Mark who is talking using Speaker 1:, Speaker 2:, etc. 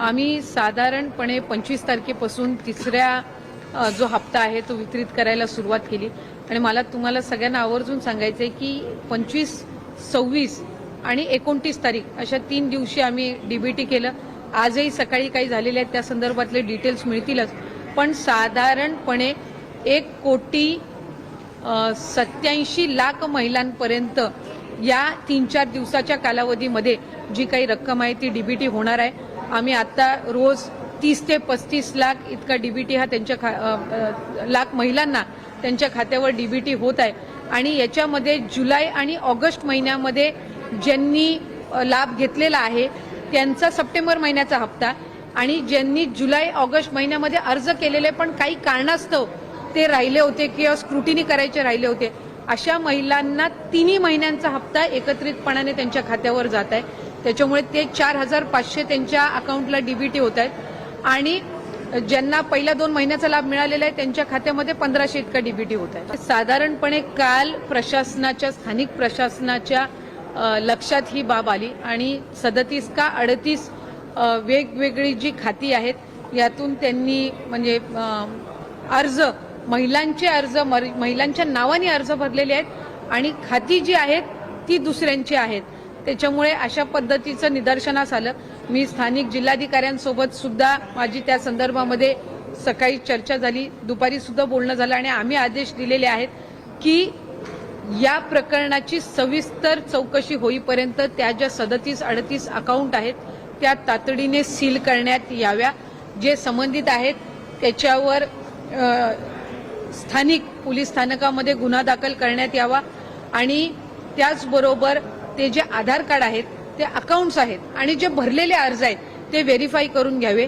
Speaker 1: आम्ही साधारणपणे पंचवीस तारखेपासून तिसऱ्या जो हप्ता आहे तो वितरित करायला सुरुवात केली. आणि मला तुम्हाला सगळ्यांना आवर्जून सांगायचं आहे की पंचवीस सव्वीस आणि एकोणतीस तारीख अशा तीन दिवशी आम्ही डीबीटी केलं. आजही सकाळी काही झालेले आहेत त्या संदर्भातले डिटेल्स मिळतीलच. पण साधारणपणे एक कोटी सत्याऐंशी लाख महिलांपर्यंत या तीन चार दिवसाच्या कालावधीमध्ये जी काही रक्कम आहे ती डीबीटी होणार आहे. आम्ही आता रोज तीस ते पस्तीस लाख इतका डीबीटी हा त्यांच्या खा लाख महिलांना त्यांच्या खात्यावर डीबीटी होत आहे. आणि याच्यामध्ये जुलै आणि ऑगस्ट महिन्यामध्ये ज्यांनी लाभ घेतलेला आहे त्यांचा सप्टेंबर महिन्याचा हप्ता आणि ज्यांनी जुलै ऑगस्ट महिन्यामध्ये अर्ज केलेले पण काही कारणास्तव ते राहिले होते किंवा स्क्रुटिनी करायचे राहिले होते अशा महिलांना तिन्ही महिन्यांचा हप्ता एकत्रितपणाने त्यांच्या खात्यावर जात आहे. त्याच्यामुळे ते चार हजार पाचशे त्यांच्या अकाउंटला डीबीटी होत आहेत. आणि ज्यांना पहिल्या दोन महिन्याचा लाभ मिळालेला आहे त्यांच्या खात्यामध्ये पंधराशे इतका डीबीटी होत आहे. साधारणपणे काल प्रशासनाच्या स्थानिक प्रशासनाच्या लक्षात ही बाब आली. आणि सदतीस का अडतीस वेगवेगळी जी खाती आहेत यातून त्यांनी म्हणजे अर्ज महिलांचे अर्ज मर- महिलांच्या नावाने अर्ज भरलेले आहेत. आणि खाती जी आहेत ती दुसऱ्यांची आहेत. त्याच्यामुळे अशा पद्धतीचं निदर्शनास आलं. मी स्थानिक जिल्हाधिकाऱ्यांसोबत सुद्धा माझी त्या संदर्भामध्ये सकाळी चर्चा झाली. दुपारी सुद्धा बोलणं झालं आणि आम्ही आदेश दिलेले आहेत की या प्रकरणाची सविस्तर चौकशी होईपर्यंत त्या ज्या सदतीस अडतीस अकाउंट आहेत त्या तातडीने सील करण्यात याव्या. जे संबंधित आहेत त्याच्यावर स्थानिक पोलीस स्थानकामध्ये गुन्हा दाखल करण्यात यावा आणि त्याचबरोबर ते जे आधार कार्ड आहेत ते अकाउंट्स आहेत आणि जे भरलेले अर्ज आहेत ते व्हेरीफाय करून घ्यावे.